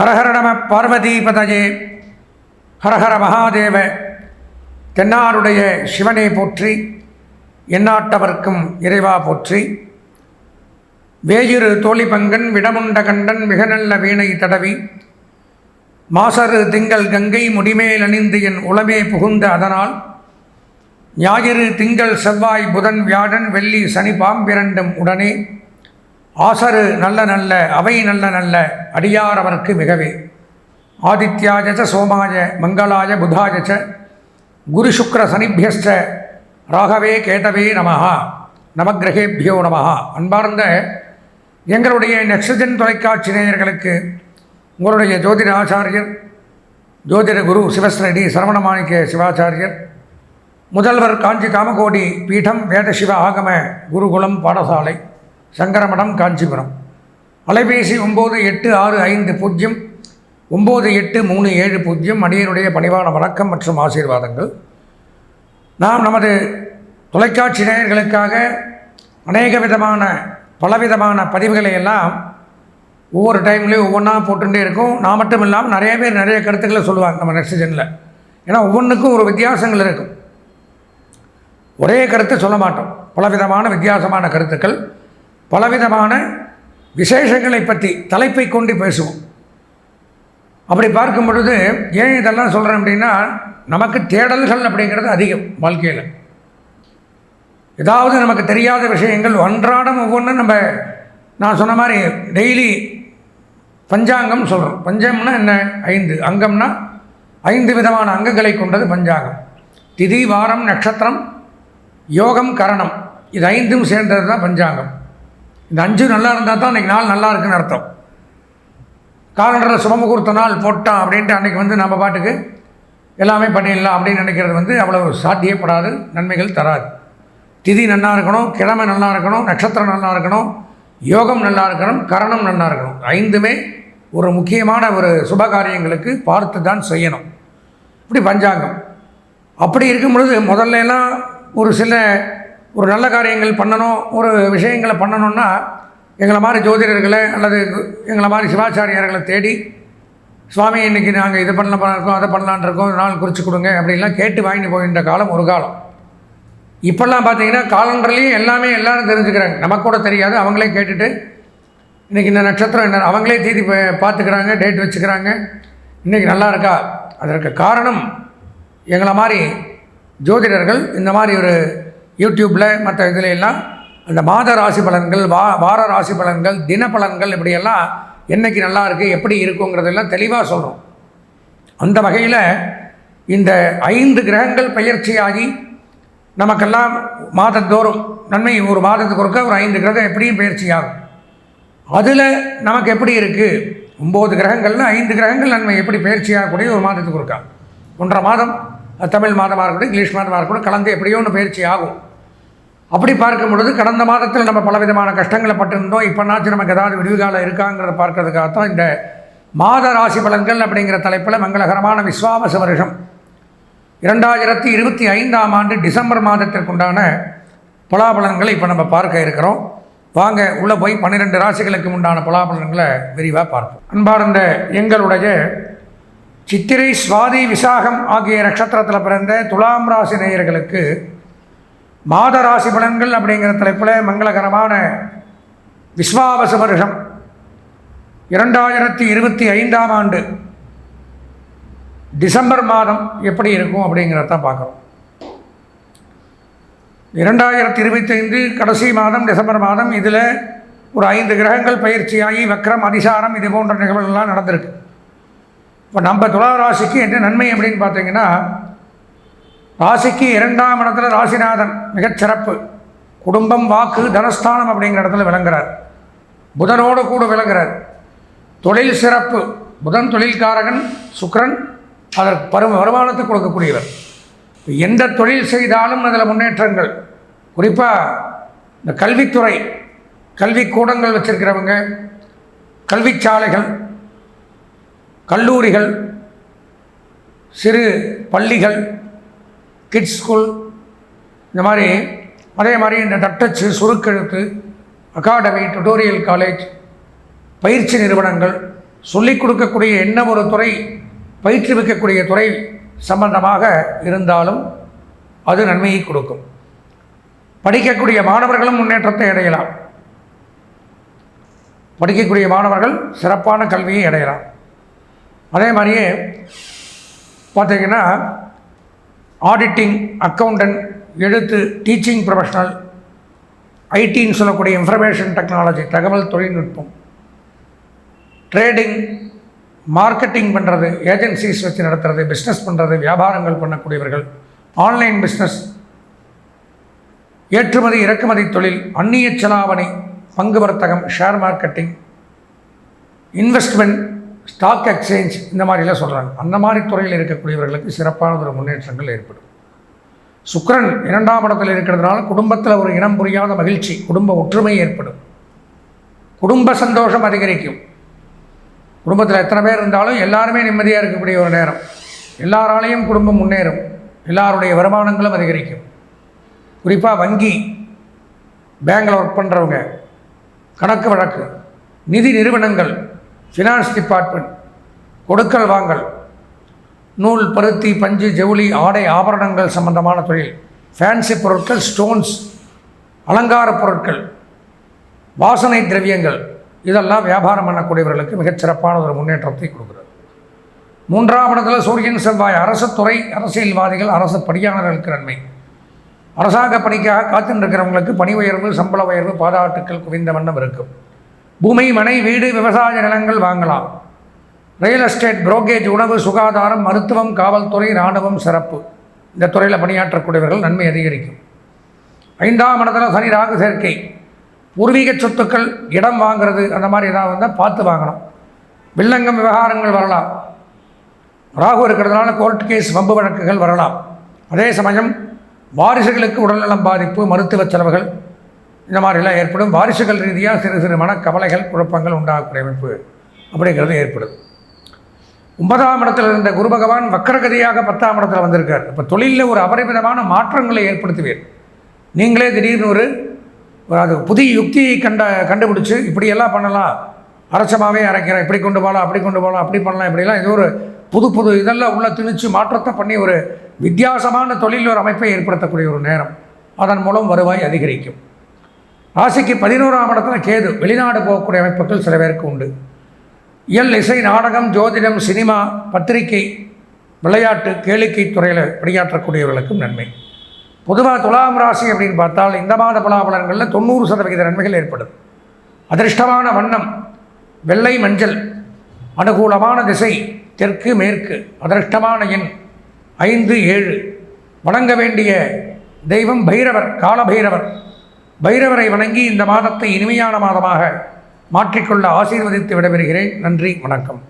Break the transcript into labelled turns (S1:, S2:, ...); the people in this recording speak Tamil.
S1: ஹரஹர நம ஹரஹர மகாதேவ தென்னாருடைய சிவனை போற்றி எண்ணாட்டவர்க்கும் இறைவா போற்றி. வேயிரு தோழிபங்கன் விடமுண்ட கண்டன் மிக நல்ல வீணை தடவி. மாசரு திங்கள் கங்கை முடிமேல் அணிந்து என் உளமே புகுந்த அதனால். ஞாயிறு திங்கள் செவ்வாய் புதன் வியாழன் வெள்ளி சனி பாம்பிரண்டும் உடனே. ஆசரு நல்ல நல்ல அவை நல்ல நல்ல அடியாரவர்க்கு மிகவே. ஆதித்யாஜ சோமாய மங்களாய புதாய குரு சுக்ர சனிபியஸ்ட ராகவே கேதவே நமஹா நமக்கிரகேபியோ நமஹா. அன்பார்ந்த எங்களுடைய நெக்ஸஜன் தொலைக்காட்சி நேயர்களுக்கு உங்களுடைய ஜோதிட ஆச்சாரியர் ஜோதிட குரு சிவஸ்ரடி சரவணமாணிக்க சிவாச்சாரியர் முதல்வர் காஞ்சி காமகோடி பீடம் வேதசிவ ஆகம குருகுலம் பாடசாலை. சங்கரமடம் காஞ்சிபுரம். அலைபேசி ஒம்பது எட்டு ஆறு ஐந்து பூஜ்ஜியம் ஒம்பது எட்டு மூணு ஏழு பூஜ்ஜியம் அடியனுடைய பணிவான வணக்கம் மற்றும் ஆசீர்வாதங்கள். நாம் நமது தொலைக்காட்சி நேயர்களுக்காக அநேக விதமான பலவிதமான பதிவுகளை எல்லாம் ஒவ்வொரு டைம்லேயும் ஒவ்வொன்றா போட்டுகிட்டே இருக்கும். நான் மட்டும் இல்லாமல் நிறைய பேர் நிறைய கருத்துக்களை சொல்லுவாங்க நம்ம நெக்ஸ்ட் ஏன்னா ஒவ்வொன்றுக்கும் ஒரு வித்தியாசங்கள் இருக்கும். ஒரே கருத்து சொல்ல மாட்டோம். பலவிதமான வித்தியாசமான கருத்துக்கள். பலவிதமான விசேஷங்களை பற்றி தலைப்பை கொண்டு பேசுவோம். அப்படி பார்க்கும் பொழுது ஏன் இதெல்லாம் சொல்கிறேன் அப்படின்னா நமக்கு தேடல்கள் அப்படிங்கிறது அதிகம் வாழ்க்கையில். ஏதாவது நமக்கு தெரியாத விஷயங்கள் அன்றாடம் ஒவ்வொன்றும் நம்ம நான் சொன்ன மாதிரி டெய்லி பஞ்சாங்கம் சொல்கிறோம் பஞ்சம்னா என்ன? ஐந்து. அங்கம்னா ஐந்து விதமான அங்கங்களை கொண்டது பஞ்சாங்கம். திதி வாரம் நட்சத்திரம் யோகம் கரணம். இது ஐந்தும் சேர்ந்தது தான் பஞ்சாங்கம். இந்த அஞ்சு நல்லா இருந்தால் தான் அன்றைக்கி நாள் நல்லா இருக்குன்னு அர்த்தம். காலண்டரில் சுபமுகூர்த்த நாள் போட்டான் அப்படின்ட்டு அன்றைக்கி வந்து நம்ம பாட்டுக்கு எல்லாமே பண்ணிடலாம் அப்படின்னு நினைக்கிறது வந்து அவ்வளோ சாத்தியப்படாது நன்மைகள் தராது. திதி நல்லா இருக்கணும் கிழமை நல்லா இருக்கணும் நட்சத்திரம் நல்லா இருக்கணும் யோகம் நல்லா இருக்கணும் கரணம் நல்லா இருக்கணும். ஐந்துமே ஒரு முக்கியமான ஒரு சுப காரியங்களுக்கு பார்த்து தான் செய்யணும். இப்படி பஞ்சாங்கம். அப்படி இருக்கும் பொழுது முதல்ல எல்லாம் ஒரு சில ஒரு நல்ல காரியங்கள் பண்ணணும் ஒரு விஷயங்களை பண்ணணும்னா எங்களை மாதிரி ஜோதிடர்களை அல்லது எங்களை மாதிரி சிவாச்சாரியார்களை தேடி சுவாமி இன்றைக்கி நாங்கள் இது பண்ண இருக்கோம் அதை பண்ணலான் இருக்கோம் நாள் குறித்து கொடுங்க அப்படின்லாம் கேட்டு வாங்கிட்டு போகின்ற காலம் ஒரு காலம். இப்போல்லாம் பார்த்தீங்கன்னா காலண்டர்லேயும் எல்லாமே எல்லோரும் தெரிஞ்சுக்கிறாங்க. நமக்கு கூட தெரியாது அவங்களே கேட்டுட்டு இன்றைக்கி இந்த நட்சத்திரம் என்ன? அவங்களே தீதி பார்த்துக்கிறாங்க டேட் வச்சுக்கிறாங்க. இன்றைக்கி நல்லா இருக்கா? அதற்கு காரணம் எங்களை மாதிரி ஜோதிடர்கள் இந்த மாதிரி ஒரு யூடியூப்பில் மற்ற இதில் எல்லாம் அந்த மாத ராசி பலன்கள் வா வார ராசி பலன்கள் தின பலன்கள் இப்படியெல்லாம் என்றைக்கு நல்லா இருக்குது எப்படி இருக்குங்கிறதெல்லாம் தெளிவாக சொல்கிறோம் அந்த வகையில் இந்த ஐந்து கிரகங்கள் பயிற்சியாகி நமக்கெல்லாம் மாதந்தோறும் நன்மை ஒரு மாதத்துக்கு ஒருக்க ஒரு ஐந்து கிரகம் எப்படியும் பயிற்சி ஆகும் அதில் நமக்கு எப்படி இருக்குது ஒம்பது கிரகங்கள்னு ஐந்து கிரகங்கள் நன்மை எப்படி பயிற்சியாகக்கூடிய ஒரு மாதத்துக்கு ஒருக்கா. ஒன்றரை மாதம் தமிழ் மாதமாக இருக்கட்டும் இங்கிலீஷ் மாதமாக இருக்கட்டும் கலந்து எப்படியோ ஒன்று பயிற்சி ஆகும் அப்படி பார்க்கும் பொழுது கடந்த மாதத்தில் நம்ம பலவிதமான கஷ்டங்களை பட்டிருந்தோம். இப்போனாச்சும் நமக்கு ஏதாவது விடுவிகாலம் இருக்காங்கிறத பார்க்கறதுக்காகத்தான் இந்த மாத ராசி பலன்கள் அப்படிங்கிற தலைப்பில் மங்களகரமான விஸ்வாமச வருஷம். இரண்டாயிரத்தி இருபத்தி ஐந்தாம் ஆண்டு டிசம்பர் மாதத்திற்குண்டான பலாபலன்களை இப்போ நம்ம பார்க்க இருக்கிறோம். வாங்க உள்ளே போய் பன்னிரெண்டு ராசிகளுக்கு உண்டான பலாபலன்களை விரிவாக பார்ப்போம். அன்பார்ந்த எங்களுடைய சித்திரை சுவாதி விசாகம் ஆகிய நட்சத்திரத்தில் பிறந்த துலாம் ராசி நேயர்களுக்கு மாதராசி பலன்கள் அப்படிங்கிற தலைப்பில் மங்களகரமான விஸ்வாவச வருஷம் இரண்டாயிரத்தி இருபத்தி ஐந்தாம் ஆண்டு டிசம்பர் மாதம் எப்படி இருக்கும் அப்படிங்கிறத பார்க்குறோம். இரண்டாயிரத்தி இருபத்தைந்து கடைசி மாதம் டிசம்பர் மாதம் இதில் ஒரு ஐந்து கிரகங்கள் பயிற்சியாகி வக்ரம் அதிசாரம் இது போன்ற நிகழ்வுகள்லாம் நடந்திருக்கு. இப்போ நம்ம துலா ராசிக்கு என்ன நன்மை அப்படின்னு பார்த்தீங்கன்னா ராசிக்கு இரண்டாம் இடத்துல ராசிநாதன் மிகச்சிறப்பு குடும்பம் வாக்கு தனஸ்தானம் அப்படிங்கிற இடத்துல விளங்குறார். புதனோடு கூட விளங்குறார். தொழில் சிறப்பு. புதன் தொழில்காரகன் சுக்ரன் அதற்கு பருவ வருமானத்தை கொடுக்கக்கூடியவர். எந்த தொழில் செய்தாலும் அதில் முன்னேற்றங்கள். குறிப்பாக இந்த கல்வித்துறை கல்வி கூடங்கள் வச்சுருக்கிறவங்க கல்விச்சாலைகள் கல்லூரிகள் சிறு பள்ளிகள் கிட்ஸ் ஸ்கூல் இந்த மாதிரி அதே மாதிரி இந்த தட்டச்சு சுருக்கெழுத்து அகாடமி டுட்டோரியல் காலேஜ் பயிற்சி நிறுவனங்கள் சொல்லிக் கொடுக்கக்கூடிய என்ன ஒரு துறை பயிற்றுவிக்கக்கூடிய துறை சம்பந்தமாக இருந்தாலும் அது நன்மையை கொடுக்கும். படிக்கக்கூடிய மாணவர்களும் முன்னேற்றத்தை அடையலாம். படிக்கக்கூடிய மாணவர்கள் சிறப்பான கல்வியை அடையலாம். அதே மாதிரியே பார்த்திங்கன்னா ஆடிட்டிங் அக்கௌண்டன்ட் எழுத்து டீச்சிங் ப்ரொஃபஷனல் ஐடின்னு சொல்லக்கூடிய இன்ஃபர்மேஷன் டெக்னாலஜி தகவல் தொழில்நுட்பம். ட்ரேடிங் மார்க்கெட்டிங் பண்ணுறது ஏஜென்சிஸ் வச்சு நடத்துறது பிஸ்னஸ் பண்ணுறது வியாபாரங்கள் பண்ணக்கூடியவர்கள் ஆன்லைன் பிஸ்னஸ் ஏற்றுமதி இறக்குமதி தொழில் அந்நிய செலாவணி பங்கு வர்த்தகம் share marketing investment stock exchange இந்த மாதிரிலாம் சொல்கிறாங்க அந்த மாதிரி துறையில் இருக்கக்கூடியவர்களுக்கு சிறப்பான ஒரு முன்னேற்றங்கள் ஏற்படும். சுக்ரன் இரண்டாம் இடத்தில் இருக்கிறதுனால குடும்பத்தில் ஒரு இனம் புரியாத மகிழ்ச்சி குடும்ப ஒற்றுமை ஏற்படும். குடும்ப சந்தோஷம் அதிகரிக்கும். குடும்பத்தில் எத்தனை பேர் இருந்தாலும் எல்லாருமே நிம்மதியாக இருக்கக்கூடிய ஒரு நேரம். எல்லாராலையும் குடும்பம் முன்னேறும். எல்லாருடைய வருமானங்களும் அதிகரிக்கும். குறிப்பாக வங்கி பேங்கில் ஒர்க் பண்ணுறவங்க கணக்கு வழக்கு நிதி நிறுவனங்கள் ஃபினான்ஸ் டிபார்ட்மெண்ட் கொடுக்கல் வாங்கல் நூல் பருத்தி பஞ்சு ஜவுளி ஆடை ஆபரணங்கள் சம்பந்தமான தொழில் ஃபேன்சி பொருட்கள் ஸ்டோன்ஸ் அலங்கார பொருட்கள் வாசனை திரவியங்கள் இதெல்லாம் வியாபாரம் பண்ணக்கூடியவர்களுக்கு மிகச் சிறப்பான ஒரு முன்னேற்றத்தை கொடுக்குறது. மூன்றாம் இடத்துல சூரியன் செவ்வாய் அரசு துறை அரசியல்வாதிகள் அரசு பணியாளர்களுக்கு நன்மை. அரசாங்க பணிக்காக காத்திருக்கிறவங்களுக்கு பணி உயர்வு சம்பள உயர்வு பாதாட்டுக்கள் குவிந்த வண்ணம் இருக்கும். பூமி மனை வீடு விவசாய நிலங்கள் வாங்கலாம். ரியல் எஸ்டேட் புரோக்கேஜ் உணவு சுகாதாரம் மருத்துவம் காவல்துறை இராணுவம் சிறப்பு. இந்த துறையில் பணியாற்றக்கூடியவர்கள் நன்மை அதிகரிக்கும். ஐந்தாம் இடத்துல சனி ராகு சேர்க்கை. பூர்வீக சொத்துக்கள் இடம் வாங்குறது அந்த மாதிரி ஏதாவது வந்தால் பார்த்து வாங்கணும். வில்லங்கம் விவகாரங்கள் வரலாம். ராகு இருக்கிறதுனால கோர்ட் கேஸ் வம்பு வழக்குகள் வரலாம். அதே சமயம் வாரிசுகளுக்கு உடல்நலம் பாதிப்பு மருத்துவ செலவுகள் இந்த மாதிரிலாம் ஏற்படும். வாரிசுகள் ரீதியாக சிறு சிறு மனக்கவலைகள் குழப்பங்கள் உண்டாகக்கூடிய அமைப்பு அப்படிங்கிறது ஏற்படுது. ஒன்பதாம் இடத்தில் இருந்த குரு பகவான் வக்கரகதியாக பத்தாம் இடத்துல வந்திருக்கார். இப்போ தொழிலில் ஒரு அபரிமிதமான மாற்றங்களை ஏற்படுத்துவீர். நீங்களே திடீர்னு ஒரு அது புதிய யுக்தியை கண்ட கண்டுபிடிச்சு இப்படியெல்லாம் பண்ணலாம். அரசமாகவே அரைக்கிறேன் இப்படி கொண்டு போகலாம் அப்படி கொண்டு போகலாம் அப்படி பண்ணலாம் இப்படிலாம் ஏதோ ஒரு புது புது இதெல்லாம் உள்ள திணிச்சு மாற்றத்தை பண்ணி ஒரு வித்தியாசமான தொழில் ஒரு அமைப்பை ஏற்படுத்தக்கூடிய ஒரு நேரம். அதன் மூலம் வருவாய் அதிகரிக்கும். ராசிக்கு பதினோராம் இடத்துல கேது. வெளிநாடு போகக்கூடிய அமைப்புகள் சில பேருக்கு உண்டு. இயல் இசை நாடகம் ஜோதிடம் சினிமா பத்திரிகை விளையாட்டு கேளிக்கை துறையில் பணியாற்றக்கூடியவர்களுக்கும் நன்மை. பொதுவாக துலாம் ராசி அப்படின்னு பார்த்தால் இந்த மாத பலாபலன்களில் தொண்ணூறு சதவிகித நன்மைகள் ஏற்படும் அதிர்ஷ்டமான வண்ணம் வெள்ளை மஞ்சள் அனுகூலமான திசை தெற்கு மேற்கு அதிர்ஷ்டமான எண் ஐந்து ஏழு. வணங்க வேண்டிய தெய்வம் பைரவர் காலபைரவர். பைரவரை வணங்கி இந்த மாதத்தை இனிமையான மாதமாக மாற்றிக்கொள்ள ஆசீர்வதித்து விடைபெறுகிறேன். நன்றி வணக்கம்.